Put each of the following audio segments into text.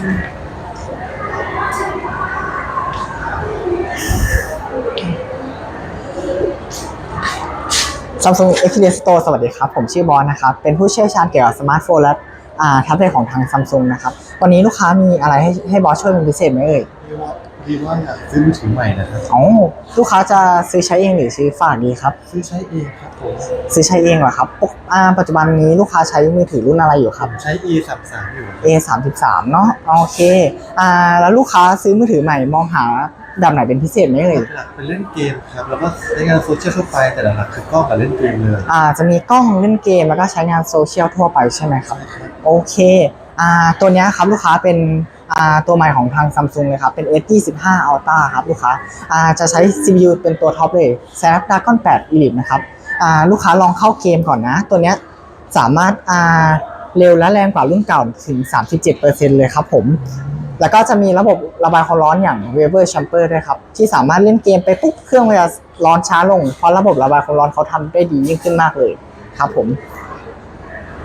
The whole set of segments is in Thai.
Samsung Xperia Store สวัสดีครับ ผมชื่อบอสนะครับ เป็นผู้เชี่ยวชาญเกี่ยวกับสมาร์ทโฟนและแท็บเล็ตของทาง Samsung นะครับ วันนี้ลูกค้ามีอะไรให้ให้บอสช่วยเป็นพิเศษไหมเอ่ย ดีว่าอยากซื้อมือถือใหม่นะครับอ๋อลูกค้าจะซื้อใช้เองหรือซื้อฝากดีครับ ซื้อใช้เองครับผมซื้อใช้เองเหรอครับปกอ่าปัจจุบันนี้ลูกค้าใช้มือถือรุ่นอะไรอยู่ครับ ใช้ e 3 3อยู่ A 3 3เนาะโอเคอ่าแล้วลูกค้าซื้อมือถือใหม่มองหาแบบไหนเป็นพิเศษไหมเอ่ยหลักๆเป็นเล่นเกมครับแล้วก็ใช้งานโซเชียลทั่วไปแต่หลักๆคือกล้องกับเล่นเกมเลยอ่าจะมีกล้องเล่นเกมแล้วก็ใช้งานโซเชียลทั่วไปใช่ไหมครับใช่ครับโอเคอ่าตัวเนี้ยครับลูกค้าเป็นอ่า ตัวใหม่ของทาง Samsung เลยครับ เป็น S25 Ultra ครับลูกค้าจะใช้ CPU เป็นตัวท็อปเลย Snapdragon 8 Elite นะครับลูกค้าลองเข้าเกมก่อนนะ ตัวเนี้ยสามารถเร็วและแรงกว่ารุ่นเก่าถึง 37%เลยครับผม แล้วก็จะมีระบบระบายความร้อนอย่าง Vapor Chamber ด้วยครับ ที่สามารถเล่นเกมไปปุ๊บเครื่องมันจะร้อนช้าลง เพราะระบบระบายความร้อนเขาทำได้ดียิ่งขึ้นมากเลยครับผม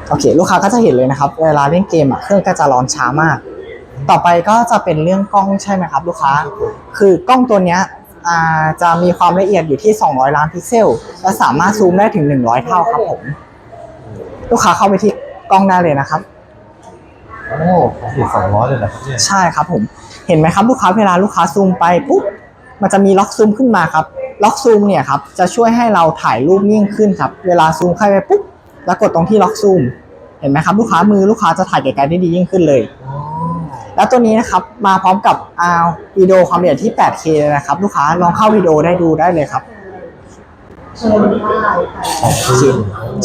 โอเค ลูกค้าก็จะเห็นเลยนะครับ เวลาเล่นเกมอะเครื่องก็จะร้อนช้ามาก ต่อไปก็จะเป็นเรื่องกล้องใช่ไหมครับ ลูกค้าครับผมคือกล้องตัวเนี้ยอ่าจะมีความละเอียดอยู่ที่ 200 ล้านพิกเซล และสามารถซูมได้ถึง 100 เท่าครับผม ลูกค้าเข้าไปที่กล้องได้เลยนะครับโอ้ผมเห็นสองร้อยเลยนะครับเนี่ยใช่ครับผม เห็นไหมครับ ลูกค้าเวลาลูกค้าซูมไปปุ๊บมันจะมีล็อกซูมขึ้นมาครับ ล็อกซูมเนี่ยครับจะช่วยให้เราถ่ายรูปนิ่งขึ้นครับ เวลาซูมเข้าไปปุ๊บแล้วกดตรงที่ล็อกซูม เห็นไหมครับ ลูกค้ามือลูกค้าจะถ่ายไกลๆได้ดียิ่งขึ้นเลยอ๋อ แล้วตัวนี้นะครับมาพร้อมกับอ่าวิดีโอความละเอียดที่ 8K เลยนะครับ ลูกค้าลองเข้าวิดีโอได้ดูได้เลยครับ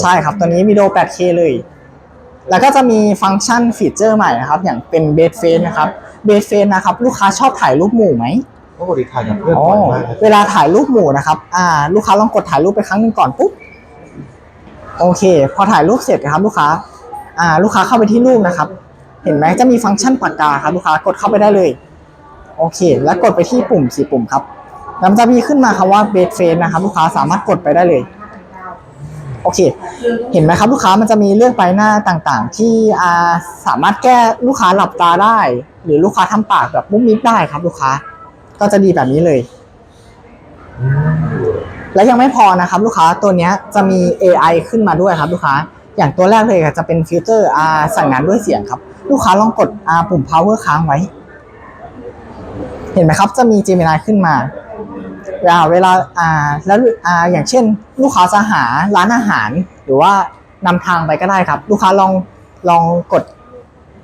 ใช่ครับตัวนี้วิดีโอ 8K เลย แล้วก็จะมีฟังก์ชันฟีเจอร์ใหม่นะครับ อย่างเป็นเบสเฟนนะครับเบสเฟนนะครับ ลูกค้าชอบถ่ายรูปหมู่ไหมปกติถ่ายกับเพื่อนอ๋อบ่อยมากครับเวลาถ่ายรูปหมู่นะครับ อ่า ลูกค้าลองกดถ่ายรูปไปครั้งหนึ่งก่อนปุ๊บโอเค พอถ่ายรูปเสร็จนะครับ ลูกค้า อ่า ลูกค้าเข้าไปที่รูปนะครับ เห็นไหมจะมีฟังก์ชันปากกาครับลูกค้ากดเข้าไปได้เลย โอเค แล้วกดไปที่ปุ่มสี่ปุ่มครับแล้วมันจะมีขึ้นมาคำว่าเบสเฟนนะครับลูกค้าสามารถกดไปได้เลย โอเค เห็นไหมครับ ลูกค้ามันจะมีเลือกไปหน้าต่างๆ ที่อาสามารถแก้ลูกค้าหลับตาได้ หรือลูกค้าทำปากแบบมุ้มมิ้ได้ครับ ลูกค้า ก็จะดีแบบนี้เลย และยังไม่พอนะครับ ลูกค้าตัวนี้จะมี AI ขึ้นมาด้วยครับ ลูกค้า อย่างตัวแรกเลยจะเป็นฟิลเตอร์สั่งงานด้วยเสียงครับ ลูกค้าลองกดปุ่ม power ค้างไว้ เห็นไหมครับ จะมี Gemini ขึ้นมาเวลาเวลาอ่าแล้วอ่าอย่างเช่น ลูกค้าจะหาร้านอาหาร หรือว่านำทางไปก็ได้ครับ ลูกค้าลองลองกด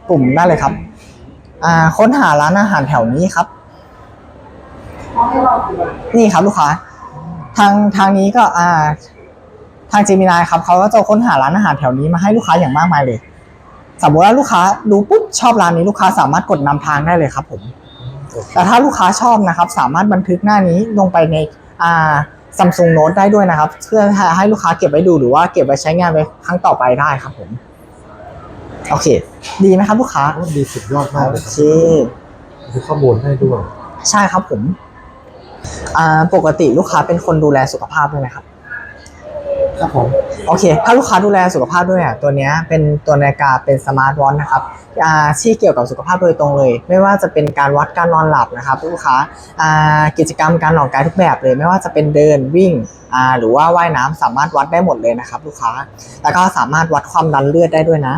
ปุ่มได้เลยครับอ่าค้นหาร้านอาหารแถวนี้ครับ นี่ครับลูกค้า ทางทางนี้ก็อ่าทาง Gemini ครับเขาก็จะค้นหาร้านอาหารแถวนี้มาให้ลูกค้าอย่างมากมายเลย สมมติว่าลูกค้าดูปุ๊บชอบร้านนี้ลูกค้าสามารถกดนำทางได้เลยครับผม แต่ถ้าลูกค้าชอบนะครับ สามารถบันทึกหน้านี้ลงไปในอ่าซัมซุงโน้ตได้ด้วยนะครับ เพื่อให้ลูกค้าเก็บไว้ดูหรือว่าเก็บไว้ใช้งานไว้ครั้งต่อไปได้ครับผม โอเค ดีไหมครับลูกค้าโอ้ดีสุดยอดมากโอเลยคเครับคือข้อมูลให้ด้วย ใช่ครับผมอ่าปกติลูกค้าเป็นคนดูแลสุขภาพด้วยไหมครับ ครับผม โอเค ถ้าลูกค้าดูแลสุขภาพด้วยอะตัวเนี้ยเป็นตัวนาฬิกาเป็นสมาร์ทวอทนะครับอ่าที่เกี่ยวกับสุขภาพโดยตรงเลย ไม่ว่าจะเป็นการวัดการนอนหลับนะครับลูกค้าอ่ากิจกรรมการออกกายทุกแบบเลย ไม่ว่าจะเป็นเดินวิ่งอ่าหรือว่าว่ายน้ำสามารถวัดได้หมดเลยนะครับ ลูกค้า แล้วก็สามารถวัดความดันเลือดได้ด้วยนะ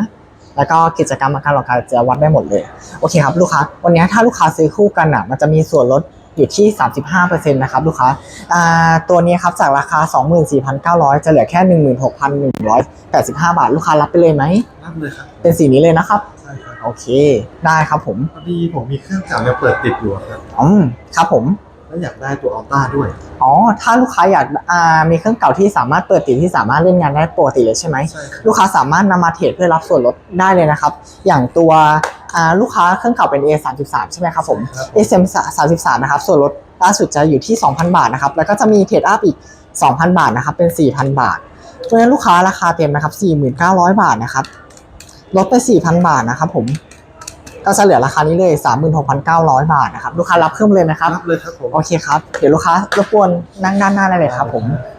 แล้วก็กิจกรรมการออกกายจะวัดได้หมดเลย โอเคครับลูกค้า วันนี้ถ้าลูกค้าซื้อคู่กันอะ มันจะมีส่วนลด อยู่ที่ 35%นะครับลูกค้าอ่าตัวนี้ครับจากราคา 24,900 จะเหลือแค่ 16,185 บาท ลูกค้ารับไปเลยไหมรับเลยครับ เป็นสีนี้เลยนะครับใช่ครับโอเค ได้ครับผมพอดีผมมีเครื่องเก่ายังเปิดติดอยู่อะครับอืมครับผมแล้วอยากได้ตัวอัลต้าด้วย อ๋อ ถ้าลูกค้าอยากอ่ามีเครื่องเก่าที่สามารถเปิดติดที่สามารถเล่นงานได้ปกติเลยใช่ไหมใช่ครับลูกค้าสามารถนำมาเทรดเพื่อรับส่วนลดได้เลยนะครับ อย่างตัวอ่า ลูกค้าเครื่องเก่าเป็น A 3 3 ใช่ไหมครับผมครับ A 3 3 นะครับ ส่วนลดล่าสุดจะอยู่ที่ 2,000 บาทนะครับ แล้วก็จะมีเทรดอัพอีก 2,000 บาทนะครับ เป็น 4,000 บาทเพราะฉะนั้นลูกค้าราคาเต็มนะครับ 4,900 บาทนะครับ ลดไป 4,000 บาทนะครับผม ก็จะเหลือราคานี้เลย 36,900 บาทนะครับ ลูกค้ารับเพิ่มเลยไหมครับ รับเลยครับผม โอเคครับ เดี๋ยวลูกค้ารบกวนนั่งด้านหน้าได้เลยครับผมค